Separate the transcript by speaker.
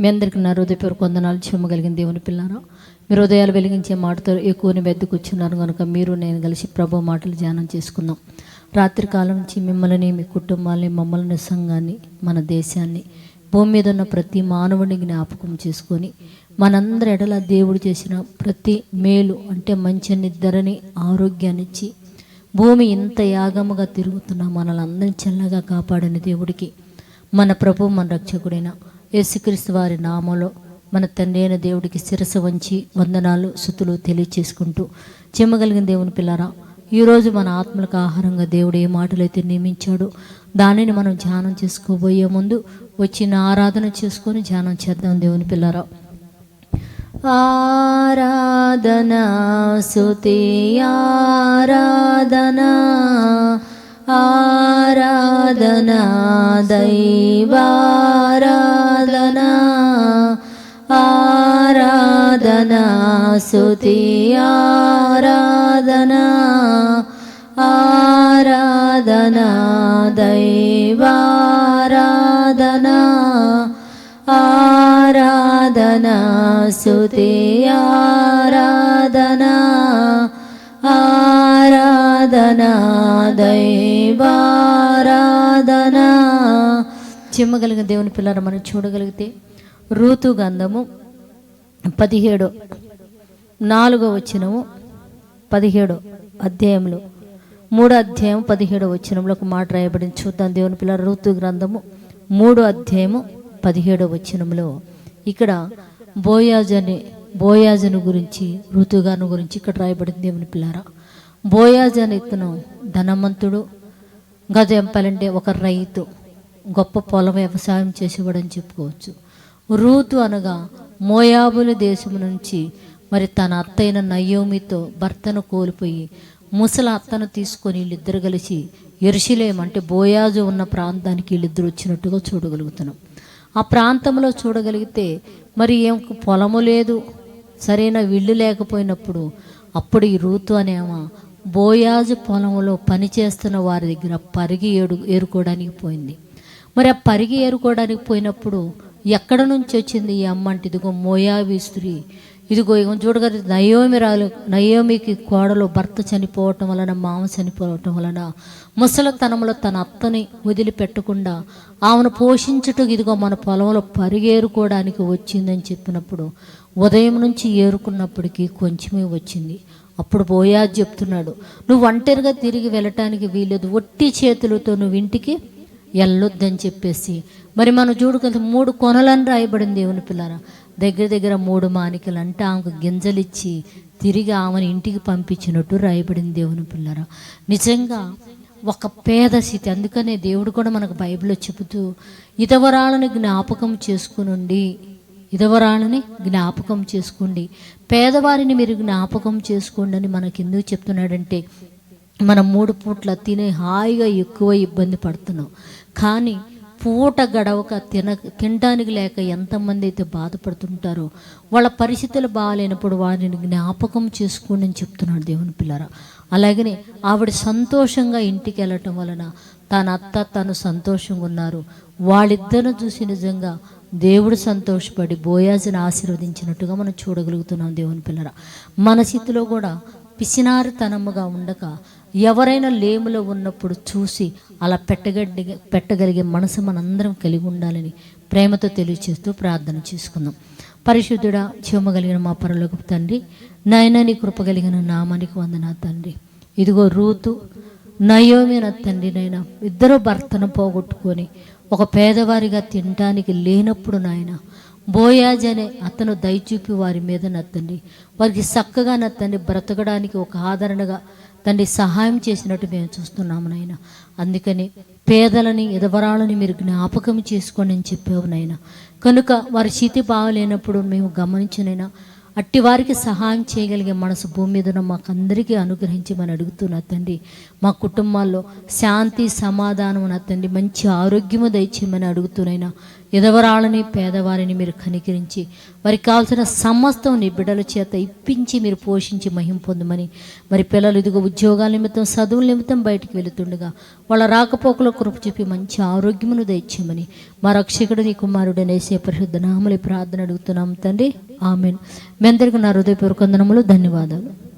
Speaker 1: మీ అందరికీ నా హృదయపూర్వక వందనాలు చెమ్మగలిగిన దేవుని పిల్లారా. మీరు హృదయాలు వెలిగించే మాటతో ఎక్కువని వెద్దుకొచ్చున్నారు కనుక మీరు నేను కలిసి ప్రభు మాటలు ధ్యానం చేసుకుందాం. రాత్రి కాలం నుంచి మిమ్మల్ని మీ కుటుంబాల్ని మమ్మల్ని సంఘాన్ని మన దేశాన్ని భూమి మీద ఉన్న ప్రతి మానవుని జ్ఞాపకం చేసుకొని మనందరి ఎడల దేవుడు చేసిన ప్రతి మేలు అంటే మంచి నిద్రని ఆరోగ్యాన్ని ఇచ్చి భూమి ఇంత యాగముగా తిరుగుతున్న మనల్ని అందరినీ చల్లగా కాపాడని దేవుడికి మన ప్రభు మన రక్షకుడైన యేసుక్రీస్తు వారి నామంలో మన తండ్రి అయిన దేవుడికి శిరస వంచి వందనాలు శుతులు తెలియచేసుకుంటూ చెమ్మగలిగిన దేవుని పిల్లరా ఈరోజు మన ఆత్మలకు ఆహారంగా దేవుడు ఏ మాటలైతే నియమించాడో దానిని మనం ధ్యానం చేసుకోబోయే ముందు వచ్చిన ఆరాధన చేసుకొని ధ్యానం చేద్దాం దేవుని పిల్లరా. ఆరాధనా సుతి ఆరాధనా. ఆరాధనా దైవారాధనా ఆరాధనా సుతి ఆరాధనా ఆరాధనా దైవారాధనా ఆరాధనా సుతి ఆరాధనా ఆరాధనా దైవారాధనా. చిమ్మగలిగిన దేవుని పిల్లలు మనం చూడగలిగితే ఋతు గంధము పదిహేడు నాలుగో వచ్చినము పదిహేడు అధ్యాయంలో మూడో అధ్యాయం పదిహేడో వచ్చినంలో ఒక మాట రాయబడింది. చూద్దాం దేవుని పిల్లల ఋతు గ్రంథము మూడో అధ్యాయము పదిహేడో వచ్చినంలో ఇక్కడ బోయాజని బోయాజను గురించి ఋతుగాను గురించి ఇక్కడ రాయబడింది దేవుని పిల్లారా. బోయాజన్ ఇతను ధనవంతుడు గజ ఎంపాలంటే ఒక రైతు గొప్ప పొలం వ్యవసాయం చేసేవాడని చెప్పుకోవచ్చు. రూతు అనగా మోయాబుల దేశం నుంచి మరి తన అత్తైన నయోమితో భర్తను కోల్పోయి ముసల అత్తను తీసుకొని వీళ్ళిద్దరు కలిసి ఎరుషులేం అంటే బోయాజు ఉన్న ప్రాంతానికి వీళ్ళిద్దరు వచ్చినట్టుగా చూడగలుగుతున్నాం. ఆ ప్రాంతంలో చూడగలిగితే మరి ఏం పొలము లేదు సరైన ఇల్లు లేకపోయినప్పుడు అప్పుడు ఈ రూతు అనేమా బోయాజు పొలంలో పనిచేస్తున్న వారి దగ్గర పరిగి ఏడు ఏరుకోవడానికి పోయింది. మరి ఆ పరిగి ఏరుకోవడానికి పోయినప్పుడు ఎక్కడ నుంచి వచ్చింది ఈ అమ్మ అంటే ఇదిగో మోయావి స్త్రీ. ఇదిగో ఇగో చూడగలి నయోమి రాలు నయోమికి కోడలు భర్త చనిపోవటం వలన మామ చనిపోవటం వలన ముసలతనంలో తన అత్తని వదిలిపెట్టకుండా ఆమెను పోషించుటకు ఇదిగో మన పొలంలో పరిగేరుకోవడానికి వచ్చిందని చెప్పినప్పుడు ఉదయం నుంచి ఏరుకున్నప్పటికీ కొంచెమే వచ్చింది. అప్పుడు బోయాజ్ చెప్తున్నాడు నువ్వు ఒంటరిగా తిరిగి వెళ్ళటానికి వీలేదు ఒట్టి చేతులతో నువ్వు ఇంటికి వెళ్ళొద్దని చెప్పేసి. మరి మనం చూడగలిగితే మూడు కొనలని రాయబడింది దేవుని పిల్లరా. దగ్గర దగ్గర మూడు మానికలు అంటే ఆమెకు గింజలిచ్చి తిరిగి ఆమెను ఇంటికి పంపించినట్టు రాయబడింది దేవుని పిల్లరా. నిజంగా ఒక పేద స్థితి. అందుకనే దేవుడు కూడా మనకు బైబిల్లో చెబుతూ ఇతవరాలను జ్ఞాపకం చేసుకునుండి ఇదవరాలని జ్ఞాపకం చేసుకోండి. పేదవారిని మీరు జ్ఞాపకం చేసుకోండి అని మనకి ఎందుకు చెప్తున్నాడంటే మనం మూడు పూట్ల తినే హాయిగా ఎక్కువ ఇబ్బంది పడుతున్నాం. కానీ పూట గడవక తిన తినడానికి లేక ఎంతమంది అయితే బాధపడుతుంటారో వాళ్ళ పరిస్థితులు బాగాలేనప్పుడు వారిని జ్ఞాపకం చేసుకోండి అని చెప్తున్నాడు దేవుని పిల్లరా. అలాగనే ఆవిడ సంతోషంగా ఇంటికి వెళ్ళటం వలన తన అత్త తను సంతోషంగా ఉన్నారు. వాళ్ళిద్దరిని చూసి నిజంగా దేవుడు సంతోషపడి బోయాజుని ఆశీర్వదించినట్టుగా మనం చూడగలుగుతున్నాం దేవుని పిల్లరా. మన స్థితిలో కూడా పిసినారితనముగా ఉండక ఎవరైనా లేములో ఉన్నప్పుడు చూసి అలా పెట్టగడ్డి పెట్టగలిగే మనసు మనందరం కలిగి ఉండాలని ప్రేమతో తెలియచేస్తూ ప్రార్థన చేసుకుందాం. పరిశుద్ధుడా కలిగిన మా పరలోకి తండ్రి నాయన నీ కృప కలిగిన నామానికి వందనా తండ్రి. ఇదిగో రూతు నయోమి నా తండ్రి నైనా ఇద్దరు భర్తను పోగొట్టుకొని ఒక పేదవారిగా తినటానికి లేనప్పుడు నాయన బోయాజ్ అనే అతను దయచూపి వారి మీద నత్తండి. వారికి చక్కగా నత్తండి బ్రతకడానికి ఒక ఆదరణగా తండ్రి సహాయం చేసినట్టు మేము చూస్తున్నాము నాయన. అందుకని పేదలని ఎదవరాలని మీరు జ్ఞాపకం చేసుకోండి అని చెప్పావు నాయన. కనుక వారి స్థితి బాగలేనప్పుడు మేము గమనించినైనా అట్టి వారికి సహాయం చేయగలిగే మనసు భూమి మీద ఉన్న మాకు అందరికీ అనుగ్రహించమని అడుగుతున్నా తండ్రి. మా కుటుంబాల్లో శాంతి సమాధానం నా తండ్రి. మంచి ఆరోగ్యము దయచేయమని అడుగుతున్నాయినా ఎదవరాళ్ళని పేదవారిని మీరు కనికరించి వారికి కావాల్సిన సమస్తం నీ బిడ్డల చేత ఇప్పించి మీరు పోషించి మహిం పొందమని. మరి పిల్లలు ఇదిగో ఉద్యోగాల నిమిత్తం చదువుల నిమిత్తం బయటికి వెళుతుండగా వాళ్ళ రాకపోకలో కృప చూపి మంచి ఆరోగ్యమును దయచేయమని. మా రక్షకుడు నీ కుమారుడు అనేసి పరిశుద్ధ నామలి ప్రార్థన అడుగుతున్నాం తండ్రి. ఆమెను. మీ అందరికీ నా హృదయపూర్వకందనములు ధన్యవాదాలు.